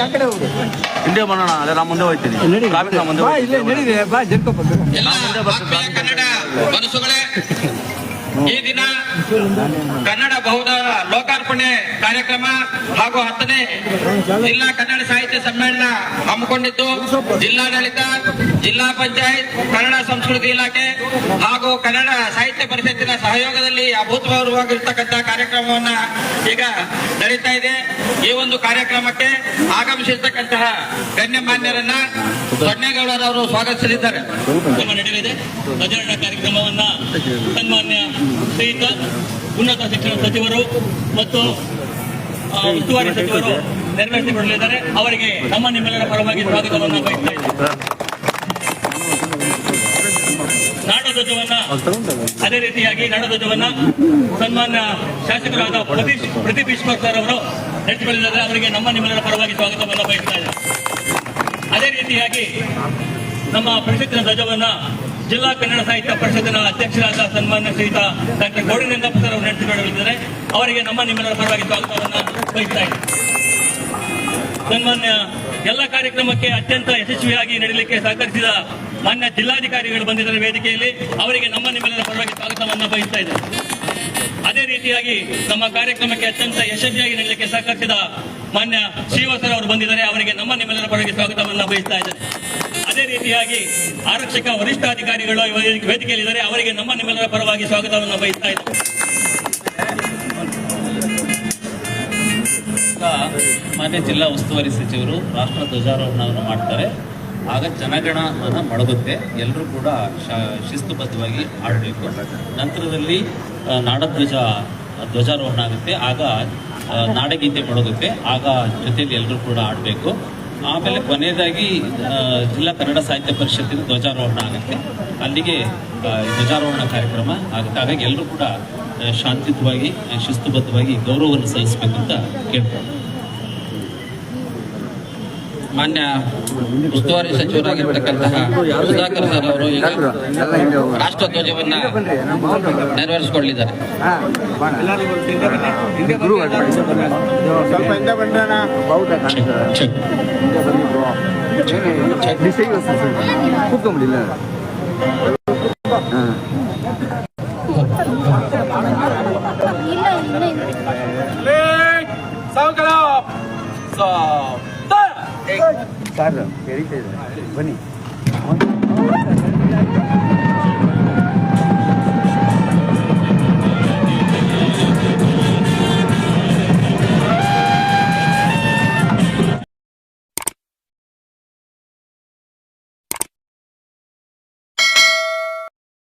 ಆ ಕಡೆ ಅದೇ ಹಿಂದೆ ನಾ ಮುಂದೆ ಹೋಗ್ತೀನಿ. ನಡಿ. ಟ್ರಾಫಿಕ್ ನಾ ಮುಂದೆ ಬಾ ಇಲ್ಲೇ ಹೋಗ್ತೀನಿ. ನಡೀರಿ ಬಾ ಜರ್ಕೊಪ್ಪ ಎಲ್ಲ ಆತ್ಮೀಯ ಕನ್ನಡ ಮನಸ್ಸುಗಳೇ ಈ ದಿನ ಕನ್ನಡ ಬಹುದ ಲೋಕಾರ್ಪಣೆ ಕಾರ್ಯಕ್ರಮ ಹಾಗೂ ಹತ್ತನೇ ಜಿಲ್ಲಾ ಕನ್ನಡ ಸಾಹಿತ್ಯ ಸಮ್ಮೇಳನ ಹಮ್ಮಿಕೊಂಡಿದ್ದು ಜಿಲ್ಲಾಡಳಿತ, ಜಿಲ್ಲಾ ಪಂಚಾಯತ್, ಕನ್ನಡ ಸಂಸ್ಕೃತಿ ಇಲಾಖೆ ಹಾಗೂ ಕನ್ನಡ ಸಾಹಿತ್ಯ ಪರಿಷತ್ತಿನ ಸಹಯೋಗದಲ್ಲಿ ಅಭೂತಪೂರ್ವವಾಗಿರ್ತಕ್ಕಂಥ ಕಾರ್ಯಕ್ರಮವನ್ನ ಈಗ ನಡೀತಾ ಇದೆ. ಈ ಒಂದು ಕಾರ್ಯಕ್ರಮಕ್ಕೆ ಆಗಮಿಸಿರ್ತಕ್ಕಂತಹ ಗಣ್ಯಮಾನ್ಯರನ್ನ ಸೊನ್ನೇಗೌಡರವರು ಸ್ವಾಗತಿಸಲಿದ್ದಾರೆ. ಕಾರ್ಯಕ್ರಮವನ್ನ ಶ್ರೀಯುತ ಉನ್ನತ ಶಿಕ್ಷಣ ಸಚಿವರು ಮತ್ತು ಉಸ್ತುವಾರಿ ಸಚಿವರು ನೆರವೇರಿಸಿಕೊಳ್ಳಲಿದ್ದಾರೆ ಅವರಿಗೆ ನಮ್ಮ ನಿಮ್ಮೆಲ್ಲರ ಪರವಾಗಿ ಸ್ವಾಗತವನ್ನು ನಾಡಧ್ವಜವನ್ನ, ಅದೇ ರೀತಿಯಾಗಿ ನಾಡಧ್ವಜವನ್ನ ಸನ್ಮಾನ್ಯ ಶಾಸಕರಾದ ಪ್ರತೀಶ್ ಪ್ರದೀಪ್ ಈಶ್ವರ್ ಸರ್ ಅವರು ನಡೆಸಿಕೊಳ್ಳಲಿದ್ದಾರೆ ಅವರಿಗೆ ನಮ್ಮ ನಿಮ್ಮೆಲ್ಲರ ಪರವಾಗಿ ಸ್ವಾಗತವನ್ನು ಬಯಸ್ತಾ ಇದ್ದಾರೆ ಅದೇ ರೀತಿಯಾಗಿ ನಮ್ಮ ಪರಿಷತ್ತಿನ ಧ್ವಜವನ್ನ ಜಿಲ್ಲಾ ಕನ್ನಡ ಸಾಹಿತ್ಯ ಪರಿಷತ್ತಿನ ಅಧ್ಯಕ್ಷರಾದ ಸನ್ಮಾನ್ಯ ಸಹಿತ ಡಾಕ್ಟರ್ ಗೋಡಿನಂಗಪ್ಪ ಸರ್ ಅವರು ಅವರಿಗೆ ನಮ್ಮ ನಿಮ್ಮೆಲ್ಲರ ಪರವಾಗಿ ಸ್ವಾಗತವನ್ನು ವಹಿಸ್ತಾ ಇದ್ದೇವೆ ಸನ್ಮಾನ್ಯ, ಎಲ್ಲ ಕಾರ್ಯಕ್ರಮಕ್ಕೆ ಅತ್ಯಂತ ಯಶಸ್ವಿಯಾಗಿ ನಡೀಲಿಕ್ಕೆ ಸಹಕರಿಸಿದ ಮಾನ್ಯ ಜಿಲ್ಲಾಧಿಕಾರಿಗಳು ಬಂದಿದ್ದಾರೆ ವೇದಿಕೆಯಲ್ಲಿ. ಅವರಿಗೆ ನಮ್ಮ ನಿಮ್ಮೆಲ್ಲರ ಪರವಾಗಿ ಸ್ವಾಗತವನ್ನು ಬಯಸ್ತಾ ಇದ್ದಾರೆ ಅದೇ ರೀತಿಯಾಗಿ ನಮ್ಮ ಕಾರ್ಯಕ್ರಮಕ್ಕೆ ಅತ್ಯಂತ ಯಶಸ್ವಿಯಾಗಿ ನಡೀಲಿಕ್ಕೆ ಸಹಕರಿಸಿದ ಮಾನ್ಯ ಶ್ರೀವಾಸರ್ ಅವರು ಬಂದಿದ್ದಾರೆ. ಅವರಿಗೆ ನಮ್ಮ ನಿಮ್ಮೆಲ್ಲರ ಪರವಾಗಿ ಸ್ವಾಗತವನ್ನು ಬಯಸ್ತಾ ಇದ್ದಾರೆ ಅದೇ ರೀತಿಯಾಗಿ ಆರಕ್ಷಕ ವರಿಷ್ಠಾಧಿಕಾರಿಗಳು ವೇದಿಕೆಯಲ್ಲಿ ವೇದಿಕೆಯಲ್ಲಿದ್ದಾರೆ. ಅವರಿಗೆ ನಮ್ಮ ನಿಮ್ಮೆಲ್ಲರ ಪರವಾಗಿ ಸ್ವಾಗತವನ್ನು ಬಯಸ್ತಾ ಇದ್ದೇವೆ ಮಾನ್ಯ ಜಿಲ್ಲಾ ಉಸ್ತುವಾರಿ ಸಚಿವರು ರಾಷ್ಟ್ರ ಧ್ವಜಾರೋಹಣವನ್ನು ಮಾಡ್ತಾರೆ. ಆಗ ಜನಗಣಮನ ಮಡಗುತ್ತೆ ಎಲ್ಲರೂ ಕೂಡ ಶಿಸ್ತುಬದ್ಧವಾಗಿ ಆಡಬೇಕು. ನಂತರದಲ್ಲಿ ನಾಡಧ್ವಜ ಧ್ವಜಾರೋಹಣ ಆಗುತ್ತೆ. ಆಗ ನಾಡಗೀತೆ ಮಡಗುತ್ತೆ ಆಗ ಜೊತೆಯಲ್ಲಿ ಎಲ್ಲರೂ ಕೂಡ ಆಡಬೇಕು. ಆಮೇಲೆ ಕೊನೆಯದಾಗಿ ಜಿಲ್ಲಾ ಕನ್ನಡ ಸಾಹಿತ್ಯ ಪರಿಷತ್ತಿನ ಧ್ವಜಾರೋಹಣ ಆಗುತ್ತೆ. ಅಲ್ಲಿಗೆ ಧ್ವಜಾರೋಹಣ ಕಾರ್ಯಕ್ರಮ ಆಗುತ್ತೆ. ಹಾಗಾಗಿ ಎಲ್ಲರೂ ಕೂಡ ಶಾಂತಿಯುತವಾಗಿ, ಶಿಸ್ತುಬದ್ಧವಾಗಿ ಗೌರವವನ್ನು ಸಲ್ಲಿಸಬೇಕು ಅಂತ ಕೇಳ್ಕೊಂಡು ಮಾನ್ಯ ಉಸ್ತುವಾರಿ ಸಚಿವರಾಗಿರ್ತಕ್ಕಂತಹ ಸುಧಾಕರ್ ಸರ್ ಅವರು ಈಗ ರಾಷ್ಟ್ರ ಧ್ವಜವನ್ನ ನೆರವೇರಿಸಿಕೊಳ್ಳಿದ್ದಾರೆ ಸ್ವಲ್ಪ कर रहा हूँ बनी.